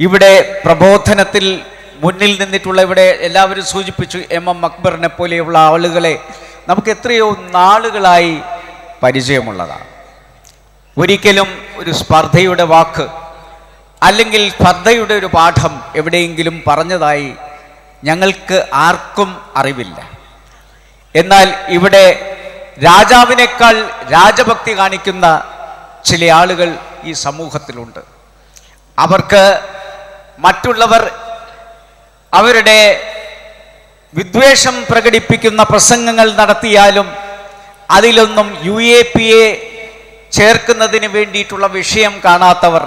ഇവിടെ പ്രബോധനത്തിൽ മുന്നിൽ നിന്നിട്ടുള്ള ഇവിടെ എല്ലാവരും സൂചിപ്പിച്ചു എം എം അക്ബറിനെ പോലെയുള്ള ആളുകളെ നമുക്ക് എത്രയോ നാളുകളായി പരിചയമുള്ളതാണ്. ഒരിക്കലും ഒരു സ്പർദ്ധയുടെ വാക്ക് അല്ലെങ്കിൽ സ്പർദ്ധയുടെ ഒരു പാഠം എവിടെയെങ്കിലും പറഞ്ഞതായി ഞങ്ങൾക്ക് ആർക്കും അറിവില്ല. എന്നാൽ ഇവിടെ രാജാവിനേക്കാൾ രാജഭക്തി കാണിക്കുന്ന ചില ആളുകൾ ഈ സമൂഹത്തിലുണ്ട്. അവർക്ക് മറ്റുള്ളവർ അവരുടെ വിദ്വേഷം പ്രകടിപ്പിക്കുന്ന പ്രസംഗങ്ങൾ നടത്തിയാലും അതിലൊന്നും യു എ പി എ ചേർക്കുന്നതിന് വേണ്ടിയിട്ടുള്ള വിഷയം കാണാത്തവർ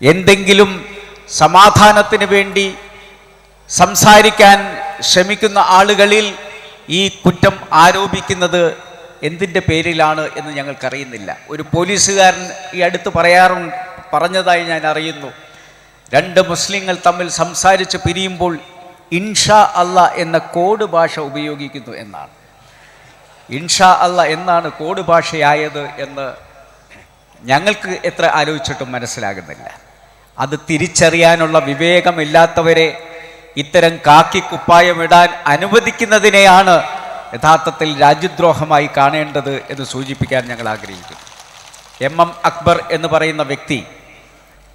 എന്തെങ്കിലും സമാധാനത്തിന് വേണ്ടി സംസാരിക്കാൻ ശ്രമിക്കുന്ന ആളുകളിൽ ഈ കുറ്റം ആരോപിക്കുന്നത് എന്തിന്റെ പേരിലാണ് എന്ന് ഞങ്ങൾക്കറിയുന്നില്ല. ഒരു പോലീസുകാരൻ ഈ അടുത്ത് പറയാറുണ്ട് പറഞ്ഞതായി ഞാൻ അറിയുന്നു. രണ്ട് മുസ്ലിങ്ങൾ തമ്മിൽ സംസാരിച്ച് പിരിയുമ്പോൾ ഇൻഷാ അല്ല എന്ന കോഡ് ഭാഷ ഉപയോഗിക്കുന്നു എന്നാണ്. ഇൻഷാ അല്ല എന്നാണ് കോഡ് ഭാഷയായത് എന്ന് ഞങ്ങൾക്ക് എത്ര ആലോചിച്ചിട്ടും മനസ്സിലാകുന്നില്ല. അത് തിരിച്ചറിയാനുള്ള വിവേകമില്ലാത്തവരെ ഇത്തരം കാക്കി കുപ്പായമിടാൻ അനുവദിക്കുന്നതിനെയാണ് യഥാർത്ഥത്തിൽ രാജ്യദ്രോഹമായി കാണേണ്ടത് എന്ന് സൂചിപ്പിക്കാൻ ഞങ്ങൾ ആഗ്രഹിക്കുന്നു. എം എം അക്ബർ എന്ന് പറയുന്ന വ്യക്തി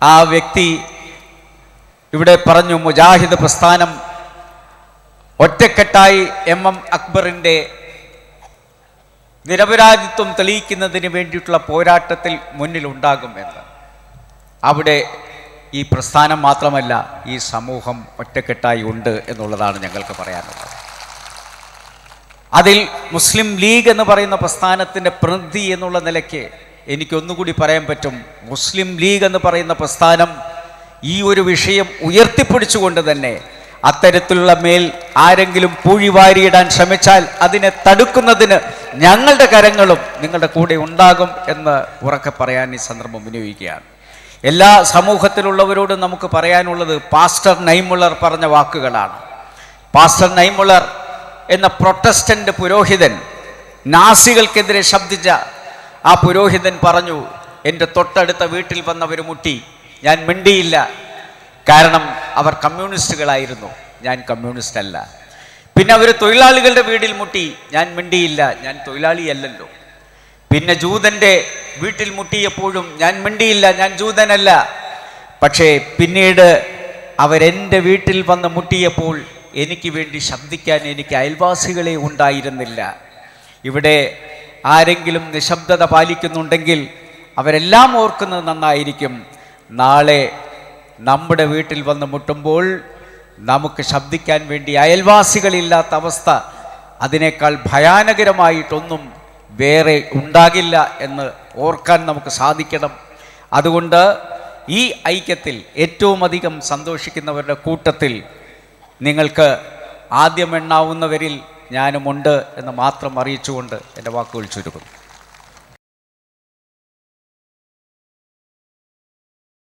ആ വ്യക്തി ഇവിടെ പറഞ്ഞു മുജാഹിദ് പ്രസ്ഥാനം ഒറ്റക്കെട്ടായി എം എം അക്ബറിന്റെ നിരപരാധിത്വം തെളിയിക്കുന്നതിന് വേണ്ടിയിട്ടുള്ള പോരാട്ടത്തിൽ മുന്നിലുണ്ടാകും എന്ന്. അവിടെ ഈ പ്രസ്ഥാനം മാത്രമല്ല ഈ സമൂഹം ഒറ്റക്കെട്ടായി ഉണ്ട് എന്നുള്ളതാണ് ഞങ്ങൾക്ക് പറയാനുള്ളത്. അതിൽ മുസ്ലിം ലീഗ് എന്ന് പറയുന്ന പ്രസ്ഥാനത്തിന്റെ പ്രതിനിധി എന്നുള്ള നിലയ്ക്ക് എനിക്കൊന്നുകൂടി പറയാൻ പറ്റും. മുസ്ലിം ലീഗ് എന്ന് പറയുന്ന പ്രസ്ഥാനം ഈ ഒരു വിഷയം ഉയർത്തിപ്പിടിച്ചുകൊണ്ട് തന്നെ അത്തരത്തിലുള്ള മേൽ ആരെങ്കിലും പൂഴിവാരിയിടാൻ ശ്രമിച്ചാൽ അതിനെ തടുക്കുന്നതിന് ഞങ്ങളുടെ കരങ്ങളും നിങ്ങളുടെ കൂടെ ഉണ്ടാകും എന്ന് ഉറക്കെ പറയാൻ ഈ സന്ദർഭം വിനിയോഗിക്കുകയാണ്. എല്ലാ സമൂഹത്തിലുള്ളവരോടും നമുക്ക് പറയാനുള്ളത് പാസ്റ്റർ നൈമുള്ളർ പറഞ്ഞ വാക്കുകളാണ്. പാസ്റ്റർ നൈമുള്ളർ എന്ന പ്രൊട്ടസ്റ്റന്റ് പുരോഹിതൻ നാസികൾക്കെതിരെ ശബ്ദിച്ച ആ പുരോഹിതൻ പറഞ്ഞു എന്റെ തൊട്ടടുത്ത വീട്ടിൽ വന്നവർ മുട്ടി. ഞാൻ മിണ്ടിയില്ല. കാരണം അവർ കമ്മ്യൂണിസ്റ്റുകളായിരുന്നു. ഞാൻ കമ്മ്യൂണിസ്റ്റ് അല്ല പിന്നെ അവർ തൊഴിലാളികളുടെ വീട്ടിൽ മുട്ടി. ഞാൻ മിണ്ടിയില്ല. ഞാൻ തൊഴിലാളിയല്ലല്ലോ. പിന്നെ ജൂതന്റെ വീട്ടിൽ മുട്ടിയപ്പോഴും ഞാൻ മിണ്ടിയില്ല. ഞാൻ ജൂതനല്ല. പക്ഷേ പിന്നീട് അവരെന്റെ വീട്ടിൽ വന്ന് മുട്ടിയപ്പോൾ എനിക്ക് വേണ്ടി ശബ്ദിക്കാൻ എനിക്ക് അയൽവാസികളെ ഉണ്ടായിരുന്നില്ല. ഇവിടെ ആരെങ്കിലും നിശബ്ദത പാലിക്കുന്നുണ്ടെങ്കിൽ അവരെല്ലാം ഓർക്കുന്നത് നന്നായിരിക്കും. നാളെ നമ്മുടെ വീട്ടിൽ വന്ന് മുട്ടുമ്പോൾ നമുക്ക് ശബ്ദിക്കാൻ വേണ്ടി അയൽവാസികളില്ലാത്ത അവസ്ഥ അതിനേക്കാൾ ഭയാനകരമായിട്ടൊന്നും വേറെ ഉണ്ടാകില്ല എന്ന് ഓർക്കാൻ നമുക്ക് സാധിക്കണം. അതുകൊണ്ട് ഈ ഐക്യത്തിൽ ഏറ്റവും അധികം സന്തോഷിക്കുന്നവരുടെ കൂട്ടത്തിൽ നിങ്ങൾക്ക് ആദ്യം എണ്ണാവുന്നവരിൽ ഞാനുമുണ്ട് എന്ന് മാത്രം അറിയിച്ചുകൊണ്ട് എന്റെ വാക്കുകൾ ചുരുക്കുന്നു